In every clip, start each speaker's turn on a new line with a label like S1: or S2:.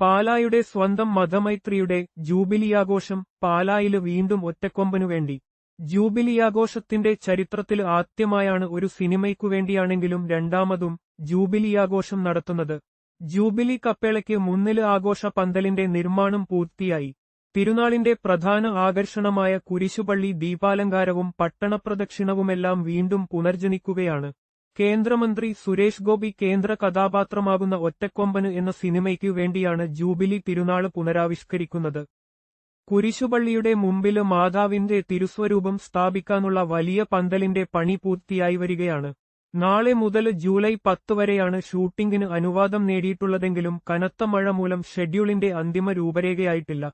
S1: പാലായുടെ സ്വന്തം മതമൈത്രിയുടെ ജൂബിലിയാഘോഷം പാലായിൽ വീണ്ടും ഒറ്റക്കൊമ്പനു വേണ്ടി. ജൂബിലിയാഘോഷത്തിന്റെ ചരിത്രത്തിൽ ആദ്യമായാണ് ഒരു സിനിമയ്ക്കു വേണ്ടിയാണെങ്കിലും രണ്ടാമതും ജൂബിലിയാഘോഷം നടത്തുന്നത്. ജൂബിലി കപ്പേളയ്ക്ക് മുന്നിൽ ആഘോഷ പന്തലിന്റെ നിർമ്മാണം പൂർത്തിയായി. തിരുനാളിന്റെ പ്രധാന ആകർഷണമായ കുരിശുപള്ളി ദീപാലങ്കാരവും പട്ടണപ്രദക്ഷിണവുമെല്ലാം വീണ്ടും പുനർജനിക്കുകയാണ്. കേന്ദ്രമന്ത്രി സുരേഷ് ഗോപി കേന്ദ്ര കഥാപാത്രമാകുന്ന ഒറ്റക്കൊമ്പന് എന്ന സിനിമയ്ക്കു വേണ്ടിയാണ് ജൂബിലി തിരുനാൾ പുനരാവിഷ്കരിക്കുന്നത്. കുരിശുപള്ളിയുടെ മുമ്പിൽ മാതാവിന്റെ തിരുസ്വരൂപം സ്ഥാപിക്കാനുള്ള വലിയ പന്തലിന്റെ പണി പൂർത്തിയായി വരികയാണ്. നാളെ മുതൽ ജൂലൈ പത്ത് വരെയാണ് ഷൂട്ടിംഗിന് അനുവാദം നേടിയിട്ടുള്ളതെങ്കിലും കനത്ത മഴ മൂലം ഷെഡ്യൂളിന്റെ അന്തിമ രൂപരേഖയായിട്ടില്ല.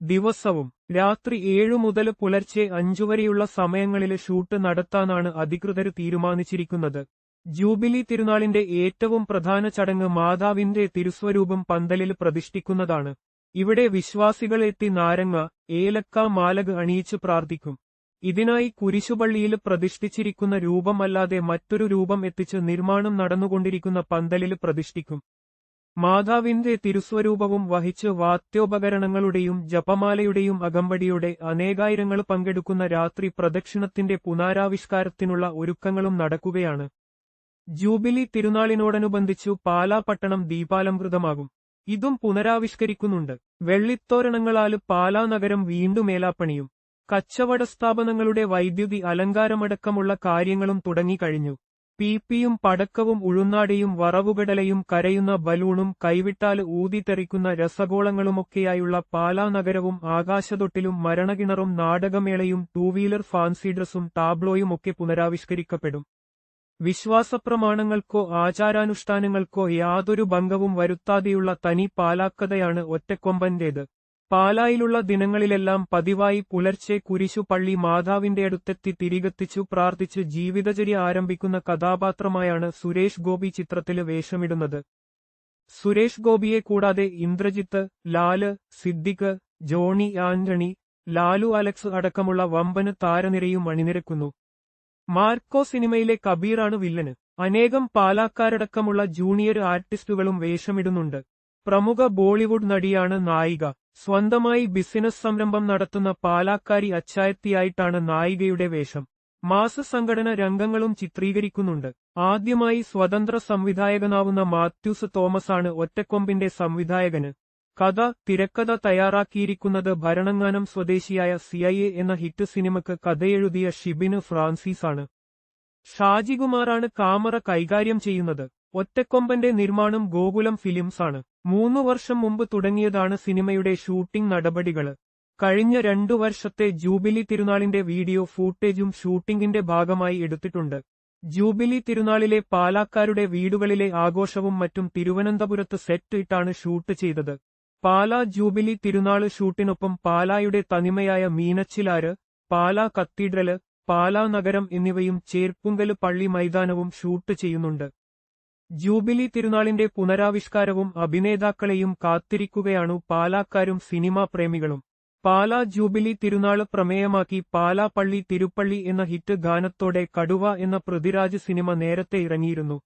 S1: ദിവസവും രാത്രി ഏഴു മുതൽ പുലർച്ചെ അഞ്ചു വരെയുള്ള സമയങ്ങളിൽ ഷൂട്ട് നടത്താനാണ് അധികൃതർ തീരുമാനിച്ചിരിക്കുന്നത്. ജൂബിലി തിരുനാളിന്റെ ഏറ്റവും പ്രധാന ചടങ്ങ് മാതാവിന്റെ തിരുസ്വരൂപം പന്തലിൽ പ്രതിഷ്ഠിക്കുന്നതാണ്. ഇവിടെ വിശ്വാസികൾ എത്തി നാരങ്ങ ഏലക്ക മാലക് അണിയിച്ചു പ്രാർത്ഥിക്കും. ഇതിനായി കുരിശുപള്ളിയിൽ പ്രതിഷ്ഠിച്ചിരിക്കുന്ന രൂപമല്ലാതെ മറ്റൊരു രൂപം എത്തിച്ച് നിർമ്മാണം നടന്നുകൊണ്ടിരിക്കുന്ന പന്തലിൽ പ്രതിഷ്ഠിക്കും. മാതാവിന്റെ തിരുസ്വരൂപവും വഹിച്ച് വാദ്യോപകരണങ്ങളുടെയും ജപമാലയുടെയും അകമ്പടിയുടെ അനേകായിരങ്ങൾ പങ്കെടുക്കുന്ന രാത്രി പ്രദക്ഷിണത്തിന്റെ പുനരാവിഷ്കാരത്തിനുള്ള ഒരുക്കങ്ങളും നടക്കുകയാണ്. ജൂബിലി തിരുനാളിനോടനുബന്ധിച്ചു പാലാ പട്ടണം ദീപാലംകൃതമാകും. ഇതും പുനരാവിഷ്കരിക്കുന്നുണ്ട്. വെള്ളിത്തോരണങ്ങളാൽ പാലാ നഗരം വീണ്ടും മേലാപ്പണിയും. കച്ചവട സ്ഥാപനങ്ങളുടെ വൈദ്യുതി അലങ്കാരമടക്കമുള്ള കാര്യങ്ങളും തുടങ്ങിക്കഴിഞ്ഞു. പീപ്പിയും പടക്കവും ഉഴുന്നാടിയും വറവുകടലയും കരയുന്ന ബലൂണും കൈവിട്ടാൽ ഊതിത്തെറിക്കുന്ന രസഗോളങ്ങളുമൊക്കെയായുള്ള പാലാ നഗരവും ആകാശതൊട്ടിലും മരണകിണറും നാടകമേളയും ടൂവീലർ ഫാൻസി ഡ്രസ്സും ടാബ്ലോയുമൊക്കെ പുനരാവിഷ്കരിക്കപ്പെടും. വിശ്വാസപ്രമാണങ്ങൾക്കോ ആചാരാനുഷ്ഠാനങ്ങൾക്കോ യാതൊരു ഭംഗവും വരുത്താതെയുള്ള തനി പാലാക്കഥയാണ് ഒറ്റക്കൊമ്പന്റേത്. പാലായിലുള്ള ദിനങ്ങളിലെല്ലാം പതിവായി പുലർച്ചെ കുരിശു പള്ളി മാതാവിന്റെ അടുത്തെത്തി തിരികെത്തിച്ചു പ്രാർത്ഥിച്ച് ജീവിതചര്യ ആരംഭിക്കുന്ന കഥാപാത്രമായാണ് സുരേഷ് ഗോപി ചിത്രത്തിൽ വേഷമിടുന്നത്. സുരേഷ് ഗോപിയെ കൂടാതെ ഇന്ദ്രജിത്ത് ലാൽ സിദ്ദിഖ് ജോണി ആന്റണി ലാലു അലക്സ് അടക്കമുള്ള വമ്പന് താരനിരയും അണിനിരക്കുന്നു. മാർക്കോ സിനിമയിലെ കബീറാണ് വില്ലന്. അനേകം പാലാക്കാരടക്കമുള്ള ജൂനിയർ ആർട്ടിസ്റ്റുകളും വേഷമിടുന്നുണ്ട്. പ്രമുഖ ബോളിവുഡ് നടിയാണ് നായിക. സ്വന്തമായി ബിസിനസ് സംരംഭം നടത്തുന്ന പാലാക്കാരി അച്ചായത്തിയായിട്ടാണ് നായികയുടെ വേഷം. മാസസംഘടന രംഗങ്ങളും ചിത്രീകരിക്കുന്നുണ്ട്. ആദ്യമായി സ്വതന്ത്ര സംവിധായകനാവുന്ന മാത്യൂസ് തോമസാണ് ഒറ്റക്കൊമ്പിന്റെ സംവിധായകന്. കഥ തിരക്കഥ തയ്യാറാക്കിയിരിക്കുന്നത് ഭരണങ്ങാനം സ്വദേശിയായ സിഐഎ എന്ന ഹിറ്റ് സിനിമയ്ക്ക് കഥയെഴുതിയ ഷിബിന് ഫ്രാൻസിസാണ്. ഷാജികുമാറാണ് കാമറ കൈകാര്യം ചെയ്യുന്നത്. ഒറ്റക്കൊമ്പന്റെ നിർമ്മാണം ഗോകുലം ഫിലിംസ് ആണ്. മൂന്നു വർഷം മുമ്പ് തുടങ്ങിയതാണ് സിനിമയുടെ ഷൂട്ടിംഗ് നടപടികൾ. കഴിഞ്ഞ രണ്ടു വർഷത്തെ ജൂബിലി തിരുനാളിന്റെ വീഡിയോ ഫൂട്ടേജും ഷൂട്ടിംഗിന്റെ ഭാഗമായി എടുത്തിട്ടുണ്ട്. ജൂബിലി തിരുനാളിലെ പാലാക്കാരുടെ വീടുകളിലെ ആഘോഷവും മറ്റും തിരുവനന്തപുരത്ത് സെറ്റ് ഇട്ടാണ് ഷൂട്ട് ചെയ്തത്. പാലാ ജൂബിലി തിരുനാൾ ഷൂട്ടിനൊപ്പം പാലായുടെ തനിമയായ മീനച്ചിലാര് പാലാ കത്തീഡ്രൽ പാലാ നഗരം എന്നിവയും ചേർപ്പുങ്കൽ പള്ളി മൈതാനവും ഷൂട്ട് ചെയ്യുന്നുണ്ട്. ജൂബിലി തിരുനാളിന്റെ പുനരാവിഷ്കാരവും അഭിനേതാക്കളെയും കാത്തിരിക്കുകയാണു പാലാക്കാരും സിനിമാ പ്രേമികളും. പാലാ ജൂബിലി തിരുനാൾ പ്രമേയമാക്കി പാലാ പള്ളി തിരുപ്പള്ളി എന്ന ഹിറ്റ് ഗാനത്തോടെ കടുവ എന്ന പൃഥ്വിരാജ് സിനിമ നേരത്തെ ഇറങ്ങിയിരുന്നു.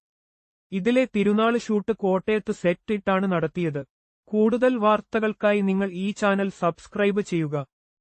S1: ഇതിലെ തിരുനാൾ ഷൂട്ട് കോട്ടയത്ത് സെറ്റ് ഇട്ടാണ് നടത്തിയത്. കൂടുതൽ വാർത്തകൾക്കായി നിങ്ങൾ ഈ ചാനൽ സബ്സ്ക്രൈബ് ചെയ്യുക.